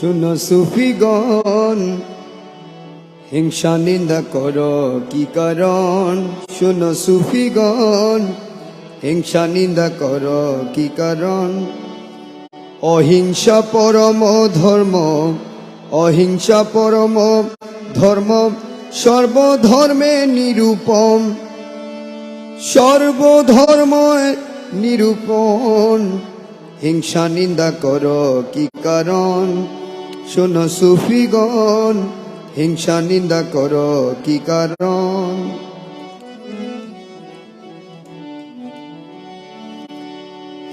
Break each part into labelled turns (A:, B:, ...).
A: শুনো সুফিগণ, হিংসা, নিন্দা করো, কি কারণ? শুনো সুফিগণ, হিংসা, নিন্দা করো, কি কারণ? অহিংসা পরম ধর্ম, অহিংসা পরম ধর্ম, সর্বধর্মে নিরূপম, সর্বধর্ম নিরূপণ। হিংসা, নিন্দা করো, কি কারণ? শোনো সুফিগণ, হিংসা, নিন্দা করো, কি কারণ?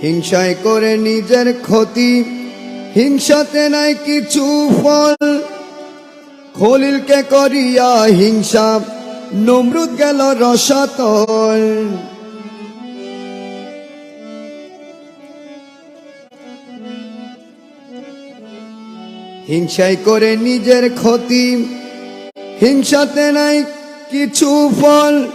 A: হিংসায় করে নিজের ক্ষতি, হিংসাতে নাই কিছু ফল। খলিলকে করিয়া হিংসা, নমরুদ গেল রসাতল। হিংসায় করে নিজের ক্ষতি। হিংসাতে নাই কিছু ফল।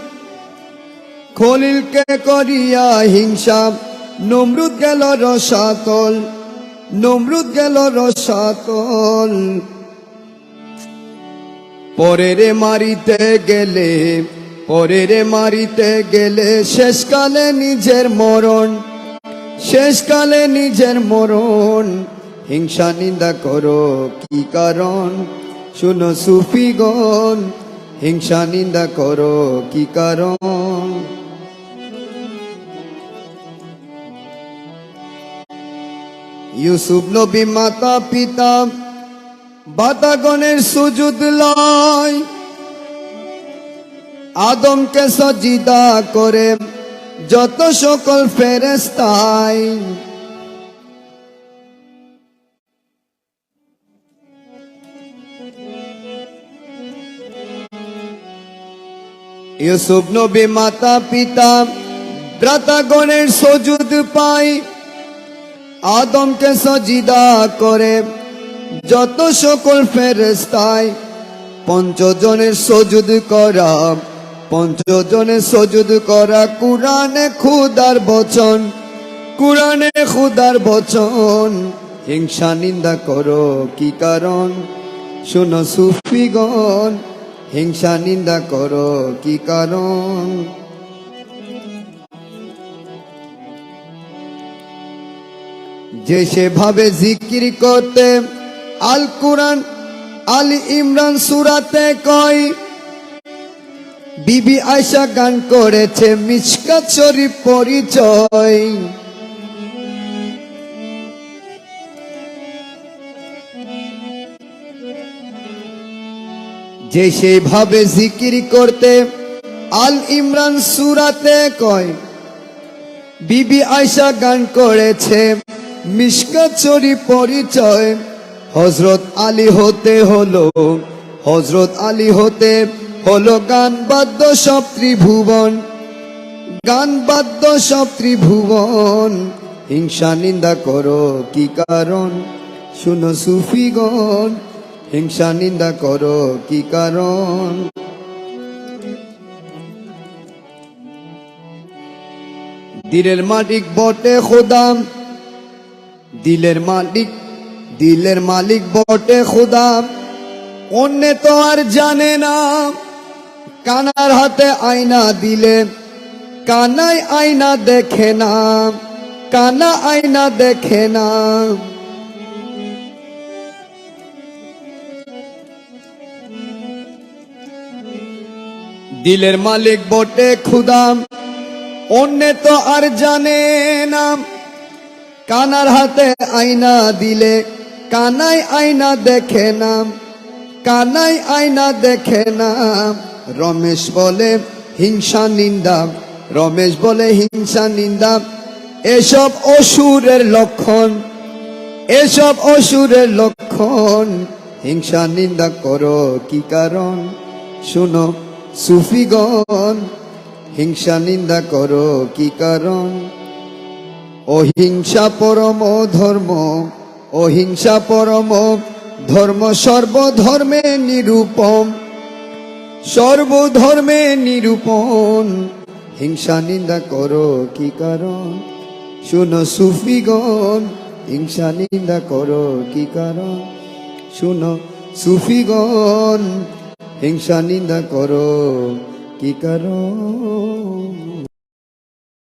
A: খলিলকে করিয়া হিংসা, নমরুদ গেল রসাতল, নমরুদ গেল রসাতল। পরেরে মারিতে গেলে, পরেরে মারিতে গেলে শেষকালে নিজের মরণ, শেষকালে নিজের মরণ। হিংসা নিন্দা করো, কি কারণ? শুনো সুফিগণ হিংসা নিন্দা করো, কি কারণ? ইউসুফ নবী মাতা পিতা, বাতাগণের সুজুদ লয়। আদমকে সজিদা করে যত সকল ফেরেস্তায় ইউসুফ নবী মাতা, পিতা ভ্রাতাগণের সজুদ পাই আদমকে সজিদা করে যত সকল ফেরেস্তায় পঞ্চজনের সজুদ করা, পঞ্চজনের সজুদ করা কুরআনে খুদার বচন, কুরআনে খুদার বচন। হিংসা নিন্দা করো, কি কারণ? শোনো সুফিগণ হিংসা, নিন্দা করো, কি কারণ? যে সেভাবে জিকির করতে আল কুরআন, আল ইমরান সুরাতে কয়, বিবি আয়সা গান করেছে মিসকাত শরীফ পরিচয়। যে সেইভাবে জিকির করতে আল ইমরান সুরাতে কয়, বিবি আয়সা গান করেছে মিসকাত শরীফ পরিচয়। হজরত আলী হতে হলো হজরত আলী হতে হলো গান বাদ্য সব ত্রিভুবন। গান বাদ্য সব ত্রিভুবন, হিংসা নিন্দা করো কি কারণ? শুনো সুফিগণ হিংসা নিন্দা করো, কি কারণ? দিলের মালিক বটে খোদাম দিলের মালিক দিলের মালিক বটে খোদাম অন্য তো আর জানে না, কানার হাতে আয়না দিলে। কানাই আয়না দেখে না, কানা আয়না দেখে না। দিলের মালিক বটে খুদাম। অন্য তো আর জানে না। কানার হাতে আয়না দিলে কানাই আয়না দেখে না। কানাই আয়না দেখে না। রমেশ বলে, হিংসা, নিন্দা। রমেশ বলে, হিংসা, নিন্দা। এসব অসুরের লক্ষণ। এসব অসুরের লক্ষণ। হিংসা, নিন্দা করো কি কারণ? শুনো সুফিগণ, হিংসা নিন্দা করো, কি কারণ? অহিংসা পরম ধর্ম, অহিংসা পরম ধর্ম সর্বধর্মে নিরূপম। সর্বধর্মে নিরূপণ। হিংসা নিন্দা করো, কি কারণ? শুনো সুফিগণ, হিংসা নিন্দা করো, কি কারণ? শুনো সুফিগণ হিংসা নিন্দা করো কি কারণ?